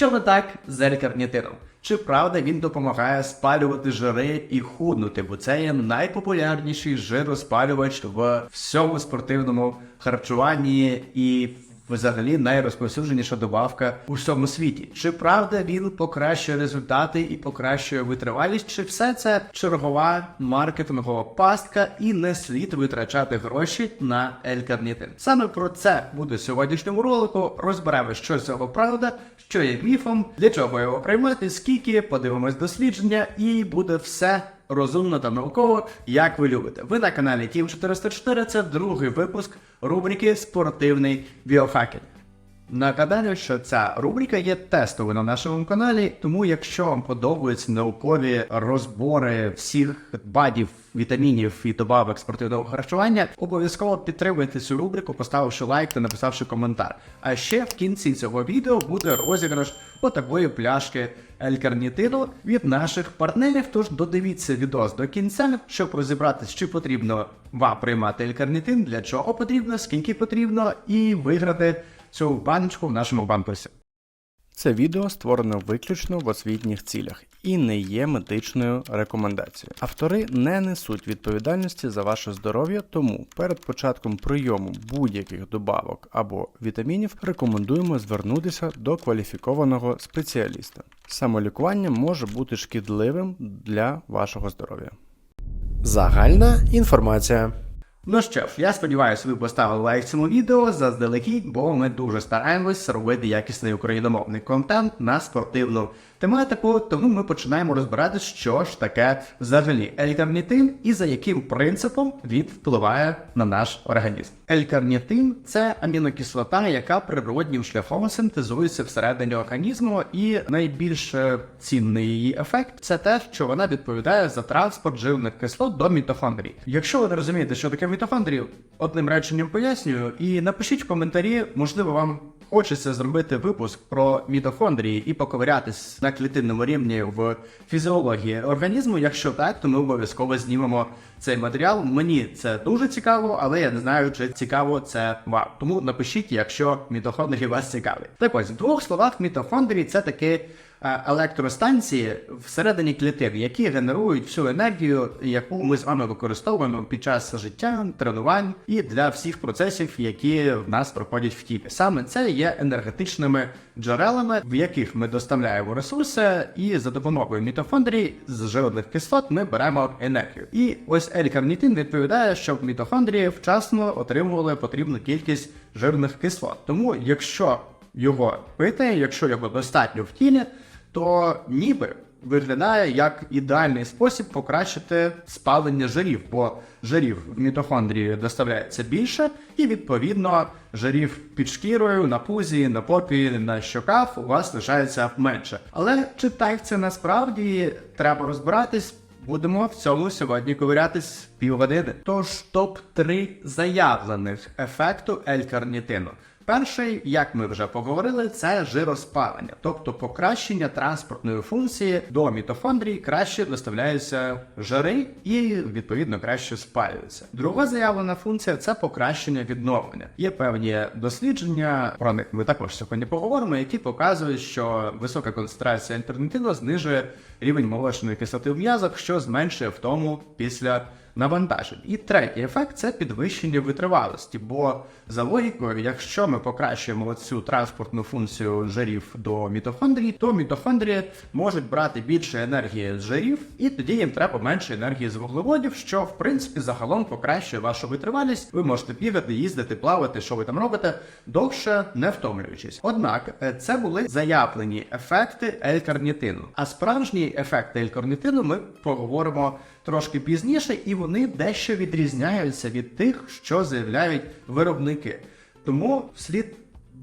Що не так з елькарнітином? Чи правда він допомагає спалювати жири і худнути, бо це є найпопулярніший жироспалювач в всьому спортивному харчуванні і взагалі найрозповсюдженіша добавка у всьому світі. Чи правда він покращує результати і покращує витривалість? Чи все це чергова маркетингова пастка і не слід витрачати гроші на елькарнітин? Саме про це буде в сьогоднішньому ролику. Розберемо, що з цього правда, що є міфом, для чого його приймати, скільки подивимось дослідження, і буде все розумно та науково, як ви любите. Ви на каналі Тім 404, це другий випуск рубрики Спортивний біохакінг. Нагадаю, що ця рубрика є тестовою на нашому каналі, тому якщо вам подобаються наукові розбори всіх бадів, вітамінів і добавок спортивного харчування, обов'язково підтримуйте цю рубрику, поставивши лайк та написавши коментар. А ще в кінці цього відео буде розіграш отакої пляшки елькарнітину від наших партнерів. Тож додивіться відос до кінця, щоб розібратися, чи потрібно вам приймати елькарнітин, для чого потрібно, скільки потрібно, і виграти цю баночку в нашому банкусі. Це відео створено виключно в освітніх цілях і не є медичною рекомендацією. Автори не несуть відповідальності за ваше здоров'я, тому перед початком прийому будь-яких добавок або вітамінів рекомендуємо звернутися до кваліфікованого спеціаліста. Самолікування може бути шкідливим для вашого здоров'я. Загальна інформація. Ну що ж, я сподіваюся, ви поставили лайк цьому відео заздалегідь, бо ми дуже стараємось робити якісний україномовний контент на спортивну тематику, тому ми починаємо розбирати, що ж таке взагалі елькарнітин і за яким принципом він впливає на наш організм. Елькарнітин це амінокислота, яка природнім шляхом синтезується всередині організму, і найбільш е, цінний її ефект це те, що вона відповідає за транспорт живних кислот до мітохондрій. Якщо ви не розумієте, що таке мітохондрії, одним реченням пояснюю, і напишіть в коментарі, можливо, вам хочеться зробити випуск про мітохондрії і поковирятись на клітинному рівні в фізіології організму. Якщо так, то ми обов'язково знімемо цей матеріал. Мені це дуже цікаво, але я не знаю, чи цікаво це вам. Тому напишіть, якщо мітохондрії вас цікавить. Так ось в двох словах, мітохондрії це такі е, електростанції всередині клітин, які генерують всю енергію, яку ми з вами використовуємо під час життя, тренувань і для всіх процесів, які в нас проходять в тілі. Саме це є енергетичними джерелами, в яких ми доставляємо ресурси, і за допомогою мітохондрій з жирних кислот ми беремо енергію. І ось L-карнітин відповідає, щоб мітохондрії вчасно отримували потрібну кількість жирних кислот. Тому, якщо його пити, якщо його достатньо в тілі, то ніби виглядає як ідеальний спосіб покращити спалення жирів, бо жирів в мітохондрії доставляється більше, і відповідно жирів під шкірою, на пузі, на попі, на щоках у вас лишається менше. Але чи так це насправді треба розбиратись? Будемо в цьому сьогодні ковирятись півгодини. Тож топ 3 заявлених ефекту L-карнітину. Перший, як ми вже поговорили, це жироспалення, тобто покращення транспортної функції до мітохондрій краще доставляються жири і відповідно краще спалюються. Друга заявлена функція це покращення відновлення. Є певні дослідження, про них ми також сьогодні поговоримо, які показують, що висока концентрація альтернативно знижує рівень молочної кислоти в м'язах, що зменшує втому після навантажень. І третій ефект це підвищення витривалості. Бо за логікою, якщо ми покращуємо цю транспортну функцію жирів до мітохондрій, то мітохондрії можуть брати більше енергії з жирів, і тоді їм треба менше енергії з вуглеводів, що в принципі загалом покращує вашу витривалість. Ви можете бігати, їздити, плавати, що ви там робите, довше не втомлюючись. Однак е, це були заявлені ефекти L-карнітину. А справжні ефекти L-карнітину ми поговоримо трошки пізніше, і вони дещо відрізняються від тих, що заявляють виробники. Тому слід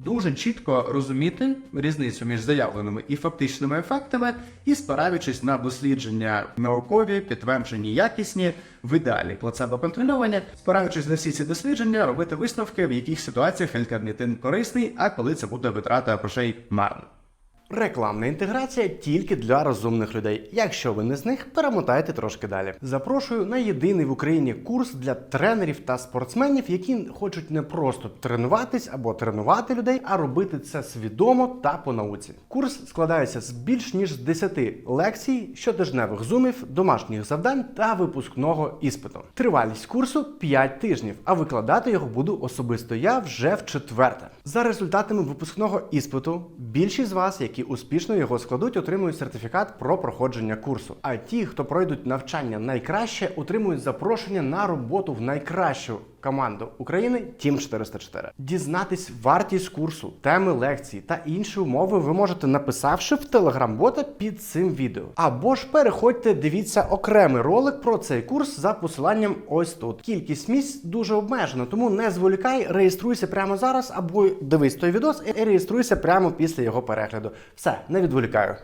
дуже чітко розуміти різницю між заявленими і фактичними ефектами, і спираючись на дослідження наукові, підтверджені, якісні, в ідеалі плацебо контрольовані, спираючись на всі ці дослідження, робити висновки, в яких ситуаціях L-карнітин корисний, а коли це буде витрата грошей марно. Рекламна інтеграція тільки для розумних людей. Якщо ви не з них, перемотайте трошки далі. Запрошую на єдиний в Україні курс для тренерів та спортсменів, які хочуть не просто тренуватись або тренувати людей, а робити це свідомо та по науці. Курс складається з більш ніж 10 лекцій, щотижневих зумів, домашніх завдань та випускного іспиту. Тривалість курсу 5 тижнів, а викладати його буду особисто я вже в четверте. За результатами випускного іспиту, більшість з вас, які успішно його складуть, отримують сертифікат про проходження курсу. А ті, хто пройдуть навчання найкраще, отримують запрошення на роботу в найкращу команду України Team 404. Дізнатись вартість курсу, теми лекцій та інші умови ви можете написавши в телеграм-бота під цим відео. Або ж переходьте, дивіться окремий ролик про цей курс за посиланням ось тут. Кількість місць дуже обмежена, тому не зволікай, реєструйся прямо зараз, або дивись той відос і реєструйся прямо після його перегляду. Все, не відволікаю.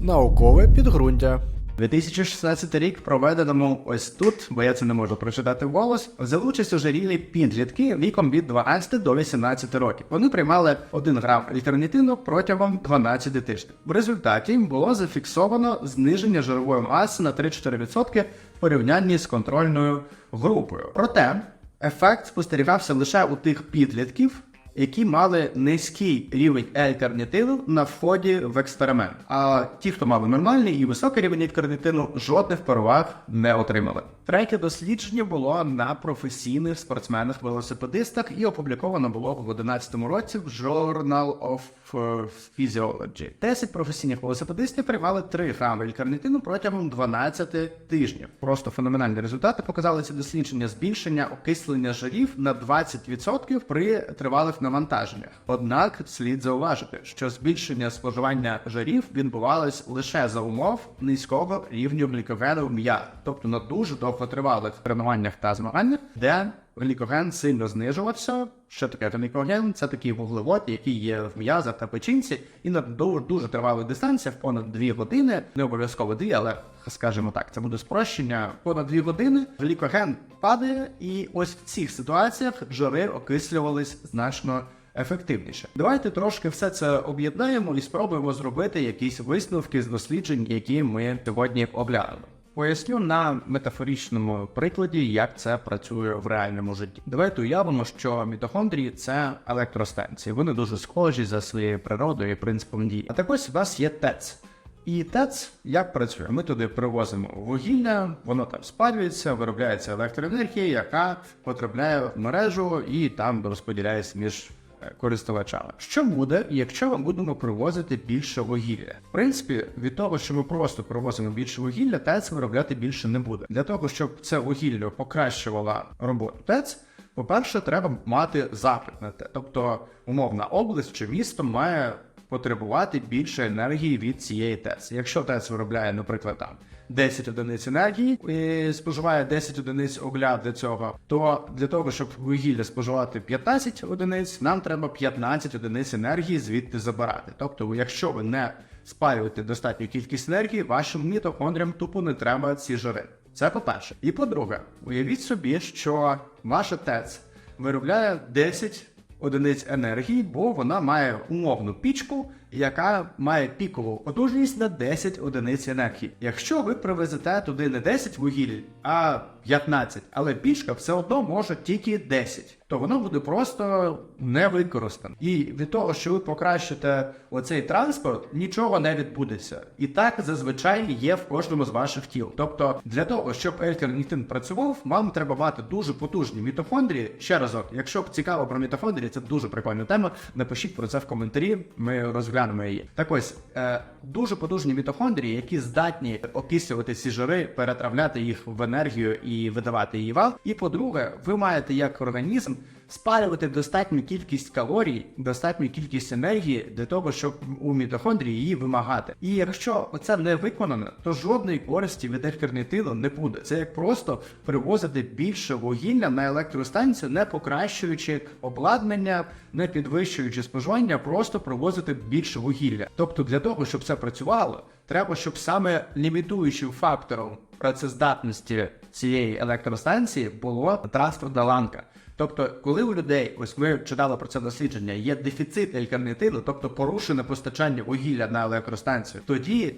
Наукове підґрунтя. 2016 рік проведеному ось тут, бо я це не можу прочитати вголос, взяли участь у жарілі підлітки віком від 12 до 18 років. Вони приймали 1 грам альтернативну протягом 12 тижнів. В результаті було зафіксовано зниження жирової маси на 3-4% в порівнянні з контрольною групою. Проте ефект спостерігався лише у тих підлітків, які мали низький рівень L-карнітину на вході в експеримент. А ті, хто мали нормальний і високий рівень L-карнітину, жодних переваг не отримали. Третє дослідження було на професійних спортсменах-велосипедистах і опубліковано було в 2011 році в Journal of е, Physiology. 10 професійних велосипедистів приймали 3 грами L-карнітину протягом 12 тижнів. Просто феноменальні результати показали ці дослідження збільшення окислення жирів на 20% при тривалих навантаженнях. Однак слід зауважити, що збільшення споживання жирів відбувалось лише за умов низького рівню глікогену в м'язах, тобто на дуже довготривалих тренуваннях та змаганнях, де глікоген сильно знижувався. Що таке глікоген? Це такий вуглевод, який є в м'язах та печінці, і на дуже дуже тривалих дистанціях, понад 2 години, не обов'язково 2, але скажімо так, це буде спрощення. Понад 2 години глікоген падає, і ось в цих ситуаціях жири окислювались значно ефективніше. Давайте трошки все це об'єднаємо і спробуємо зробити якісь висновки з досліджень, які ми сьогодні оглянули. Поясню на метафоричному прикладі, як це працює в реальному житті. Давайте уявимо, що мітохондрії це електростанції. Вони дуже схожі за своєю природою і принципом дії. А так ось у нас є ТЕЦ. І ТЕЦ як працює? Ми туди привозимо вугілля, воно там спалюється, виробляється електроенергія, яка потрапляє в мережу і там розподіляється між користувачами. Що буде, якщо ми будемо привозити більше вугілля? В принципі, від того, що ми просто привозимо більше вугілля, ТЕЦ виробляти більше не буде. Для того, щоб це вугілля покращувало роботу ТЕЦ. По-перше, треба мати запит на те. Тобто, умовна область чи місто має потребувати більше енергії від цієї ТЕЦ. Якщо ТЕЦ виробляє, наприклад, там 10 одиниць енергії і споживає 10 одиниць угля для цього, то для того, щоб вугілля споживати 15 одиниць, нам треба 15 одиниць енергії звідти забирати. Тобто, якщо ви не спалюєте достатню кількість енергії, вашим мітохондріям тупо не треба ці жири. Це по-перше. І по-друге, уявіть собі, що ваша ТЕЦ виробляє 10 одиниць енергії, бо вона має умовну пічку, яка має пікову потужність на 10 одиниць енергії. Якщо ви привезете туди не 10 вугіль, а 15, але пічка все одно може тільки 10, то воно буде просто не використано. І від того, що ви покращите оцей транспорт, нічого не відбудеться. І так зазвичай є в кожному з ваших тіл. Тобто, для того, щоб L-карнітин працював, вам треба мати дуже потужні мітохондрії. Ще разок, якщо б цікаво про мітохондрії, це дуже прикольна тема. Напишіть про це в коментарі. Ми розглянемо її. Так ось е, дуже потужні мітохондрії, які здатні окислювати ці жири, перетравляти їх в енергію і видавати її вал. І по-друге, ви маєте як організм спалювати достатню кількість калорій, достатню кількість енергії для того, щоб у мітохондрії її вимагати. І якщо це не виконано, то жодної користі від ефірнітину не буде. Це як просто привозити більше вугілля на електростанцію, не покращуючи обладнання, не підвищуючи споживання, просто привозити більше вугілля. Тобто, для того, щоб це працювало, треба, щоб саме лімітуючим фактором працездатності цієї електростанції було транспортна ланка. Тобто, коли у людей, ось ми читали про це дослідження, є дефіцит L-карнітину, тобто порушене постачання вугілля на електростанцію, тоді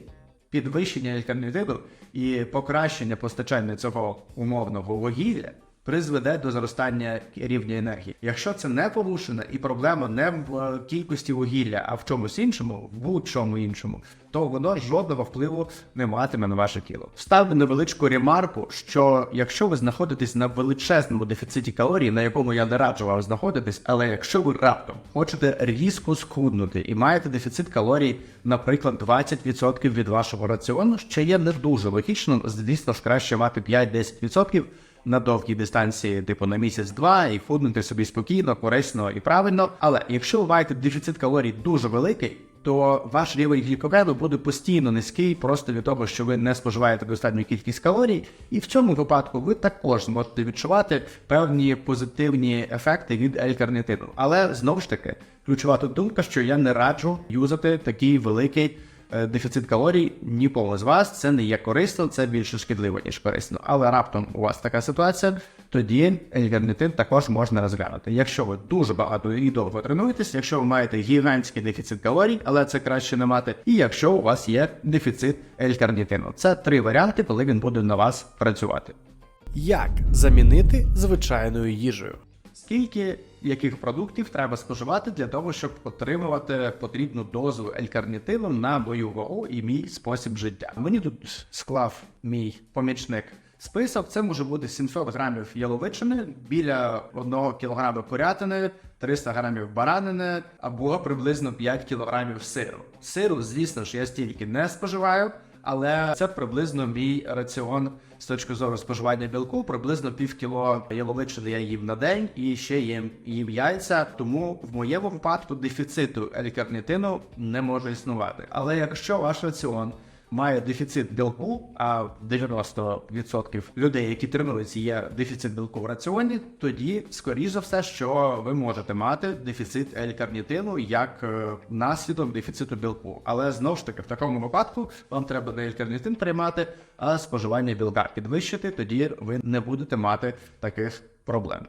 підвищення L-карнітину і покращення постачання цього умовного вугілля призведе до зростання рівня енергії. Якщо це не порушено і проблема не в е, кількості вугілля, а в чомусь іншому, в будь-чому іншому, то воно жодного впливу не матиме на ваше тіло. Ставлю невеличку ремарку, що якщо ви знаходитесь на величезному дефіциті калорій, на якому я не раджу вам знаходитись, але якщо ви раптом хочете різко схуднути і маєте дефіцит калорій, наприклад, 20% від вашого раціону, що є не дуже логічно, звісно ж краще мати 5-10% на довгій дистанції, типу на місяць-два, і худнути собі спокійно, корисно і правильно. Але якщо ви маєте дефіцит калорій дуже великий, то ваш рівень глікогену буде постійно низький, просто від того, що ви не споживаєте достатню кількість калорій, і в цьому випадку ви також зможете відчувати певні позитивні ефекти від L-карнітину. Але знову ж таки, ключова тут думка, що я не раджу юзати такий великий дефіцит калорій нікому з вас. Це не є корисно, це більше шкідливо, ніж корисно. Але раптом у вас така ситуація, тоді ельгарнітин також можна розглянути. Якщо ви дуже багато і довго тренуєтесь, якщо ви маєте гігантський дефіцит калорій, але це краще не мати, і якщо у вас є дефіцит елькарнітину. Це три варіанти, коли він буде на вас працювати. Як замінити звичайною їжею? Скільки яких продуктів треба споживати для того, щоб отримувати потрібну дозу елькарнітину на мою вагу і мій спосіб життя? Мені тут склав мій помічник список. Це може бути 700 грамів яловичини, біля 1 кілограма курятини, 300 грамів баранини або приблизно 5 кілограмів сиру. Сиру, звісно ж, я стільки не споживаю. Але це приблизно мій раціон з точки зору споживання білку. Приблизно пів кіло яловичини я їм на день і ще їм їм яйця. Тому в моєму випадку дефіциту L-карнітину не може існувати. Але якщо ваш раціон має дефіцит білку, а в 90% людей, які тренуються, є дефіцит білку в раціоні, тоді, скоріш за все, що ви можете мати дефіцит L-карнітину як е, наслідок дефіциту білку. Але знову ж таки, в такому випадку вам треба не L-карнітин приймати, а споживання білка підвищити, тоді ви не будете мати таких проблем.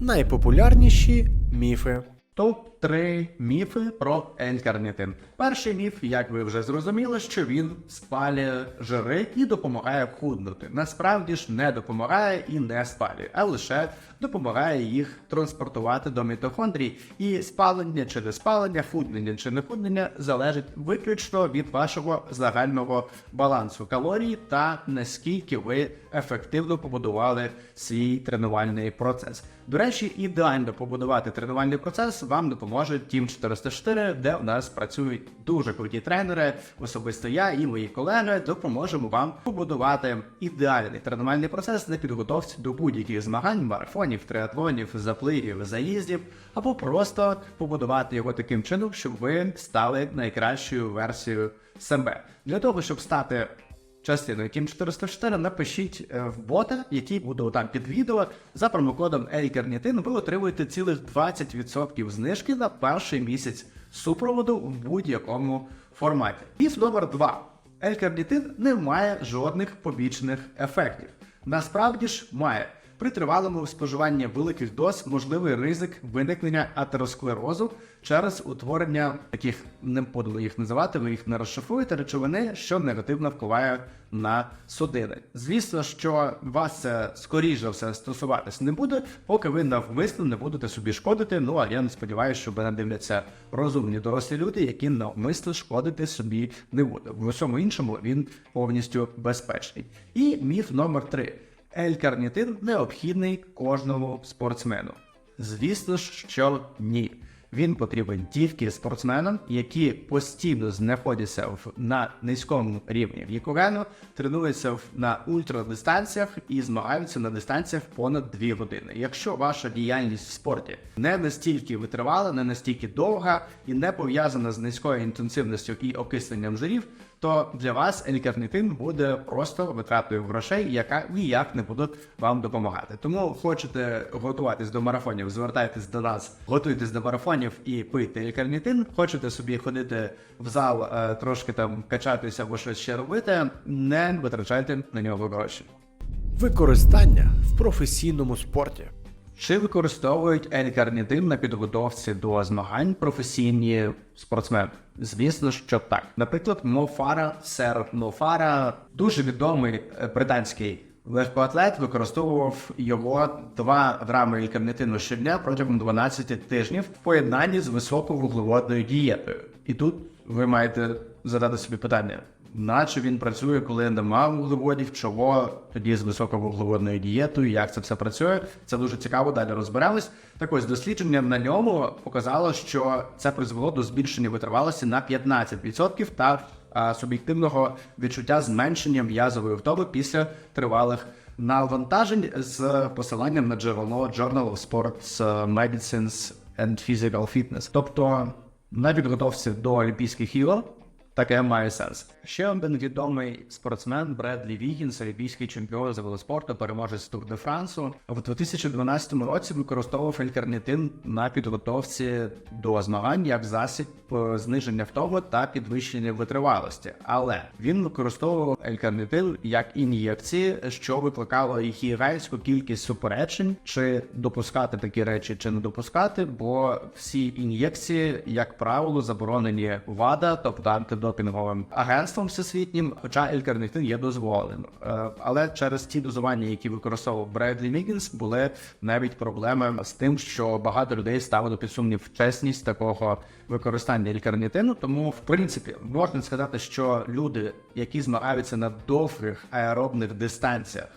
Найпопулярніші міфи. Топ 3 міфи про L-карнітин. Перший міф, як ви вже зрозуміли, що він спалює жири і допомагає худнути. Насправді ж не допомагає і не спалює, а лише допомагає їх транспортувати до мітохондрій. І спалення чи не спалення, худнення чи не худнення залежить виключно від вашого загального балансу калорій та наскільки ви ефективно побудували свій тренувальний процес. До речі, ідеально побудувати тренувальний процес вам допоможе Team 404, де у нас працюють дуже круті тренери. Особисто я і мої колеги допоможемо вам побудувати ідеальний тренувальний процес на підготовці до будь-яких змагань, марафонів, триатлонів, запливів, заїздів, або просто побудувати його таким чином, щоб ви стали найкращою версією себе. Для того, щоб стати частиною яким 404 напишіть е, в бота, який буде там під відео. За промокодом ELKARNITIN ви отримуєте цілих 20% знижки на перший місяць супроводу в будь-якому форматі. Міф номер 2. L-карнітин не має жодних побічних ефектів. Насправді ж має. При тривалому споживанні великих доз можливий ризик виникнення атеросклерозу через утворення таких не подано їх називати, ви їх не розшифруєте речовини, що негативно впливає на судини. Звісно, що вас це за все стосуватись не буде, поки ви навмисно не будете собі шкодити. Ну а я не сподіваюся, що мене дивляться розумні дорослі люди, які навмисно шкодити собі не будуть. В усьому іншому він повністю безпечний. І міф номер три. L-карнітин необхідний кожному спортсмену. Звісно ж, що ні. Він потрібен тільки спортсменам, які постійно знаходяться в на низькому рівні глікогену, тренуються в, на ультрадистанціях і змагаються на дистанціях понад 2 години. Якщо ваша діяльність в спорті не настільки витривала, не настільки довга і не пов'язана з низькою інтенсивністю і окисленням жирів, то для вас L-карнітин буде просто витратою грошей, яка ніяк не буде вам допомагати. Тому хочете готуватись до марафонів, звертайтесь до нас, готуйтесь до марафонів і пийте L-карнітин. Хочете собі ходити в зал, е, трошки там качатися або щось ще робити, не витрачайте на нього гроші. Використання в професійному спорті. Чи використовують L-карнітин на підготовці до змагань професійні спортсмени? Звісно, що так. Наприклад, Мофара, сер Мофара, дуже відомий е, британський легкоатлет, використовував його 2 грами L-карнітину щодня протягом 12 тижнів в поєднанні з високовуглеводною дієтою. І тут ви маєте задати собі питання. Наче він працює, коли нема вуглеводів, чого тоді з високовуглеводною дієтою, як це все працює. Це дуже цікаво, далі розбирались. Так ось дослідження на ньому показало, що це призвело до збільшення витривалості на 15% та а, суб'єктивного відчуття зменшення м'язової втоми після тривалих навантажень з посиланням на джерело Journal of Sports Medicines and Physical Fitness. Тобто на підготовці до Олімпійських ігор Таке має сенс. Ще один відомий спортсмен Бредлі Вігінс, олімпійський чемпіон з велоспорту, переможець Тур де Франсу. В 2012 році використовував ельтернітин на підготовці до змагань як засіб е, зниження втоми та підвищення витривалості. Але він використовував ельтернітин як ін'єкції, що викликало гігантську кількість суперечень, чи допускати такі речі, чи не допускати, бо всі ін'єкції, як правило, заборонені ВАДА, тобто антидопінговим агентством всесвітнім, хоча елькарнітин є дозволеним. Е, Але через ті дозування, які використовував Бредлі Мігінс, були навіть проблеми з тим, що багато людей ставили під сумнів чесність такого використання елькарнітину. Тому, в принципі, можна сказати, що люди, які змагаються на довгих аеробних дистанціях,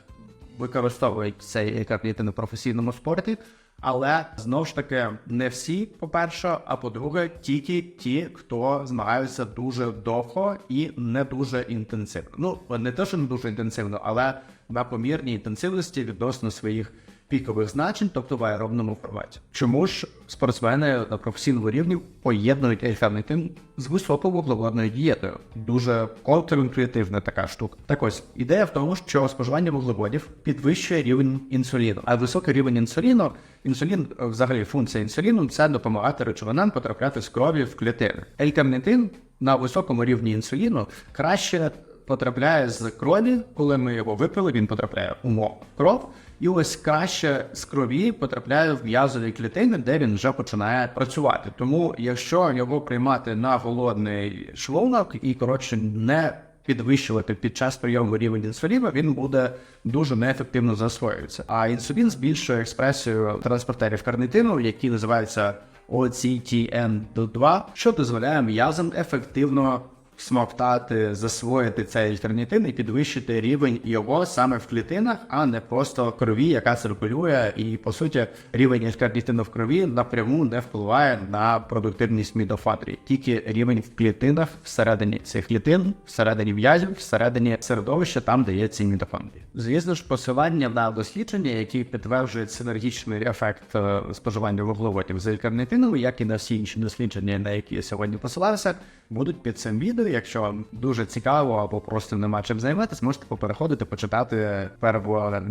використовують цей карнітин у професійному спорті. Але знову ж таки не всі, по-перше, а по-друге, тільки ті, хто змагаються дуже довго і не дуже інтенсивно. Ну не те, що не дуже інтенсивно, але на помірній інтенсивності відносно своїх пікових значень, тобто в аеробному форматі. Чому ж спортсмени на професійному рівні поєднують ельфернітин з високовуглеводною дієтою? Дуже контрінтуїтивна така штука. Так ось ідея в тому, що споживання вуглеводів підвищує рівень інсуліну, а високий рівень інсуліну, інсулін, е, взагалі функція інсуліну, це допомагати речовинам потрапляти з крові в клітини. Елькарнітин на високому рівні інсуліну краще потрапляє з крові, коли ми його випили, він потрапляє у мо- кров. І ось краще з крові потрапляє в м'язові клітини, де він вже починає працювати. Тому, якщо його приймати на голодний шлунок і коротше не підвищувати під час прийому рівень інсуліну, він буде дуже неефективно засвоюватися. А інсулін збільшує експресію транспортерів карнитину, які називаються OCTN2, що дозволяє м'язам ефективно смоктати, засвоїти цей альтернатин і підвищити рівень його саме в клітинах, а не просто крові, яка циркулює, і по суті рівень альтернатину в крові напряму не впливає на продуктивність мідофатрії. Тільки рівень в клітинах всередині цих клітин, всередині м'язів, всередині середовища, там де є ці мідофандрії. Звісно ж, посилання на дослідження, які підтверджують синергічний ефект е, споживання вуглеводів з альтернатином, як і на всі інші дослідження, на які я сьогодні посилався, будуть під цим відео. Якщо вам дуже цікаво або просто нема чим займатися, можете попереходити, почитати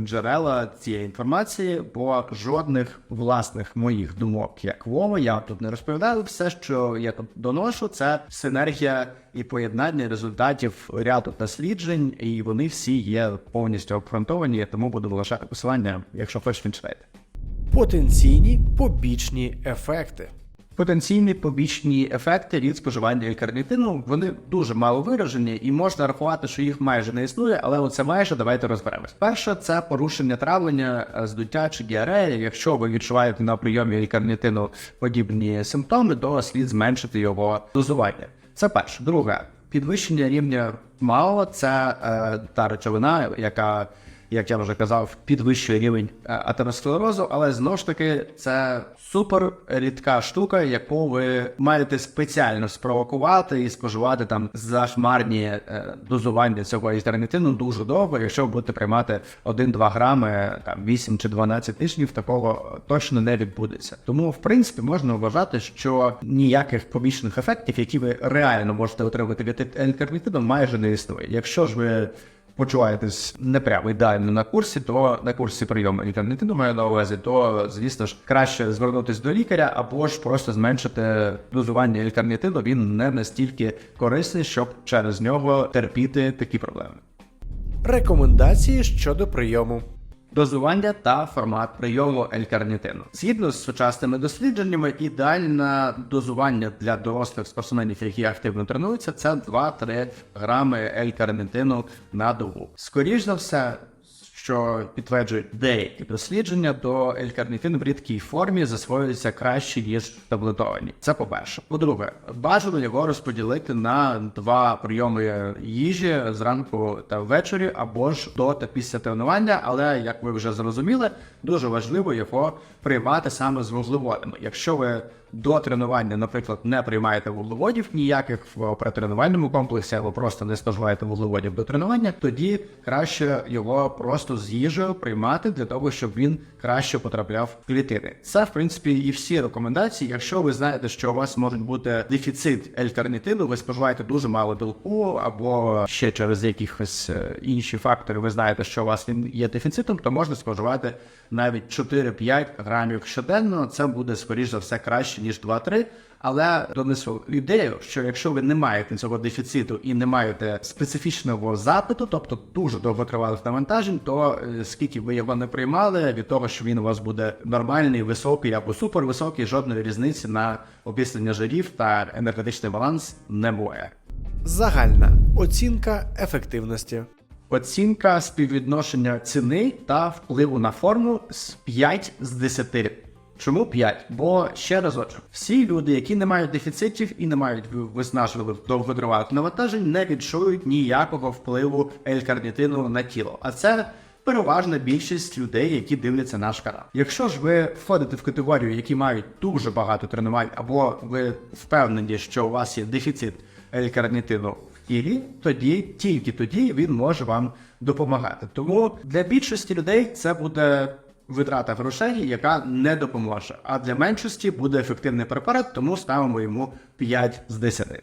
джерела цієї інформації, бо жодних власних моїх думок, як Вова, я тут не розповідаю. Все, що я тут доношу, це синергія і поєднання результатів ряду досліджень, і вони всі є повністю обґрунтовані, тому буду лишати посилання, якщо хочете читайте. Потенційні побічні ефекти. Потенційні побічні ефекти від споживання елькарнітину вони дуже мало виражені, і можна рахувати, що їх майже не існує, але оце майже давайте розберемось. Перше, це порушення травлення, е, здуття чи діарея. Якщо ви відчуваєте на прийомі елькарнітину подібні симптоми, то слід зменшити його дозування. Це перше. Друге, підвищення рівня МАО це е, та речовина, яка як я вже казав, підвищує рівень е, атеросклерозу, але знову ж таки це супер рідка штука, яку ви маєте спеціально спровокувати і споживати там зашмарні е, дозування цього істернітину дуже довго. Якщо ви будете приймати 1-2 грами там 8 чи 12 тижнів, такого точно не відбудеться. Тому, в принципі, можна вважати, що ніяких побічних ефектів, які ви реально можете отримати від елькарнітину, майже не існує. Якщо ж ви почуваєтесь не прямо ідеально на курсі, то на курсі прийому інтернету маю на увазі, то звісно ж краще звернутися до лікаря або ж просто зменшити дозування лікарнітину. Він не настільки корисний, щоб через нього терпіти такі проблеми. Рекомендації щодо прийому. Дозування та формат прийому L-карнітину. Згідно з сучасними дослідженнями, ідеальне дозування для дорослих спортсменів, які активно тренуються, це 2-3 грами L-карнітину на добу. Скоріш за все, що підтверджують деякі дослідження, то L-карнітин в рідкій формі засвоюється краще ніж таблетовані. Це по-перше. По-друге, бажано його розподілити на два прийоми їжі зранку та ввечері, або ж до та після тренування. Але як ви вже зрозуміли, дуже важливо його приймати саме з вуглеводами. Якщо ви до тренування, наприклад, не приймаєте вуглеводів ніяких в претренувальному комплексі, або просто не споживаєте вуглеводів до тренування, тоді краще його просто з їжею приймати для того, щоб він краще потрапляв в клітини. Це в принципі і всі рекомендації. Якщо ви знаєте, що у вас може бути дефіцит L-карнітину, ви споживаєте дуже мало білку, або ще через якихось е, інші фактори, ви знаєте, що у вас він є дефіцитом, то можна споживати навіть 4-5 грамів щоденно. Це буде скоріш за все краще ніж 2-3. Але донесу ідею, що якщо ви не маєте цього дефіциту і не маєте специфічного запиту, тобто дуже довготривалих навантажень, то е, скільки ви його не приймали, від того, що він у вас буде нормальний, високий або супервисокий, жодної різниці на обіцяння жирів та енергетичний баланс не буде. Загальна оцінка ефективності. Оцінка співвідношення ціни та впливу на форму з 5 з 10. Чому 5? Бо ще разочок, всі люди, які не мають дефіцитів і не мають виснажливих довготривалих навантажень, не відчують ніякого впливу L-карнітину на тіло. А це переважна більшість людей, які дивляться наш канал. Якщо ж ви входите в категорію, які мають дуже багато тренувань, або ви впевнені, що у вас є дефіцит L-карнітину тілі, тоді тільки тоді він може вам допомагати. Тому для більшості людей це буде витрата грошей, яка не допоможе. А для меншості буде ефективний препарат, тому ставимо йому 5 з 10.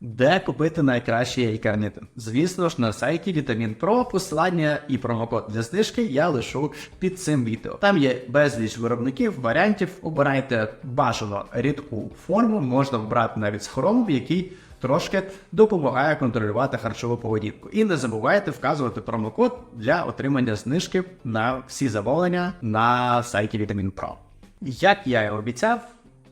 Де купити найкращий айкарнітин? Звісно ж, на сайті Vitamin Pro посилання і промокод для знижки я лишу під цим відео. Там є безліч виробників, варіантів. Обирайте бажано рідку форму, можна вбрати навіть з хромом, який трошки допомагає контролювати харчову поведінку. І не забувайте вказувати промокод для отримання знижки на всі замовлення на сайті Vitamin Pro. Як я і обіцяв,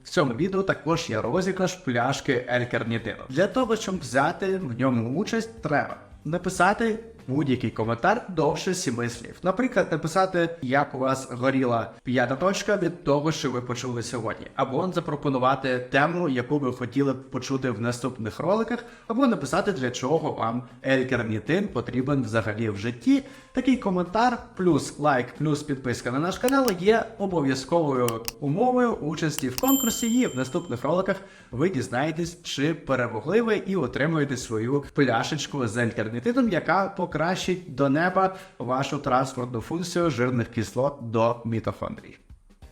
в цьому відео також є розіграш пляшки L-карнітину. Для того, щоб взяти в ньому участь, треба написати будь-який коментар довше сіми слів. Наприклад, написати, як у вас горіла п'ята точка від того, що ви почули сьогодні, або запропонувати тему, яку ви хотіли б почути в наступних роликах, або написати, для чого вам L-карнітин потрібен взагалі в житті. Такий коментар, плюс лайк, плюс підписка на наш канал є обов'язковою умовою участі в конкурсі. І в наступних роликах ви дізнаєтесь, чи перемогли ви і отримуєте свою пляшечку з L-карнітином, яка покращить до неба вашу транспортну функцію жирних кислот до мітохондрій.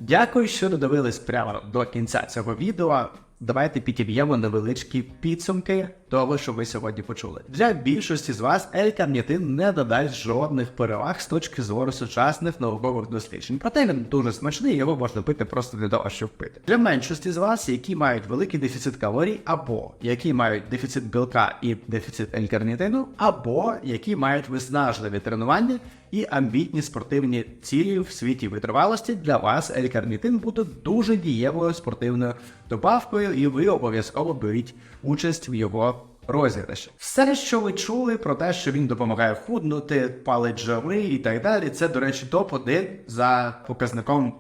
Дякую, що додивились прямо до кінця цього відео. Давайте підіб'ємо невеличкі підсумки того, що ви сьогодні почули. Для більшості з вас L-карнітин не додасть жодних переваг з точки зору сучасних наукових досліджень. Проте він дуже смачний, його можна пити просто для того, щоб пити. Для меншості з вас, які мають великий дефіцит калорій, або які мають дефіцит білка і дефіцит L-карнітину, або які мають виснажливі тренування і амбітні спортивні цілі в світі витривалості, для вас L-карнітин буде дуже дієвою спортивною добавкою, і ви обов'язково беріть участь в його розіграші. Все, що ви чули про те, що він допомагає худнути, палить жири і так далі, це, до речі, топ-1 за показником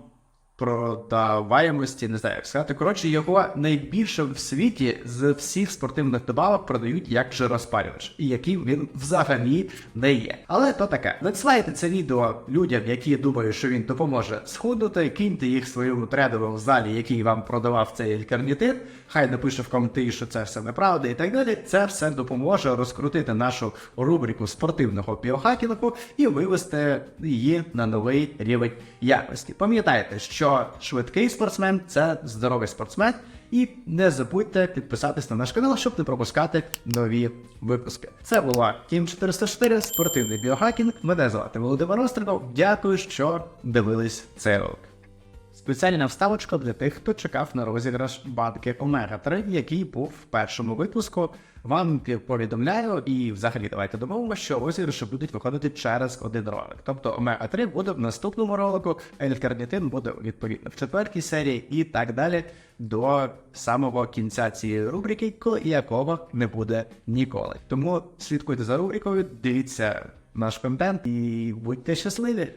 продаваємості, не знаю, як сказати. Коротше, його найбільше в світі з всіх спортивних добавок продають як жироспалювач, і яким він взагалі не є. Але то таке. Надсилайте це відео людям, які думають, що він допоможе схуднути, киньте їх своєму в залі, який вам продавав цей карнітин. Хай напише в коментарі, що це все неправда і так далі. Це все допоможе розкрутити нашу рубрику спортивного біохакінгу і вивести її на новий рівень якості. Пам'ятайте, що швидкий спортсмен це здоровий спортсмен. І не забудьте підписатись на наш канал, щоб не пропускати нові випуски. Це була Team 404, спортивний біохакінг. Мене звати Володимир Остриков. Дякую, що дивились цей ролик. Спеціальна вставочка для тих, хто чекав на розіграш банки Омега 3, який був в першому випуску. Вам повідомляю, і взагалі давайте домовимося, що розіграші будуть виходити через один ролик. Тобто Омега 3 буде в наступному ролику, L-карнітин буде відповідно в четвертій серії і так далі до самого кінця цієї рубрики, якого не буде ніколи. Тому слідкуйте за рубрикою, дивіться наш контент і будьте щасливі!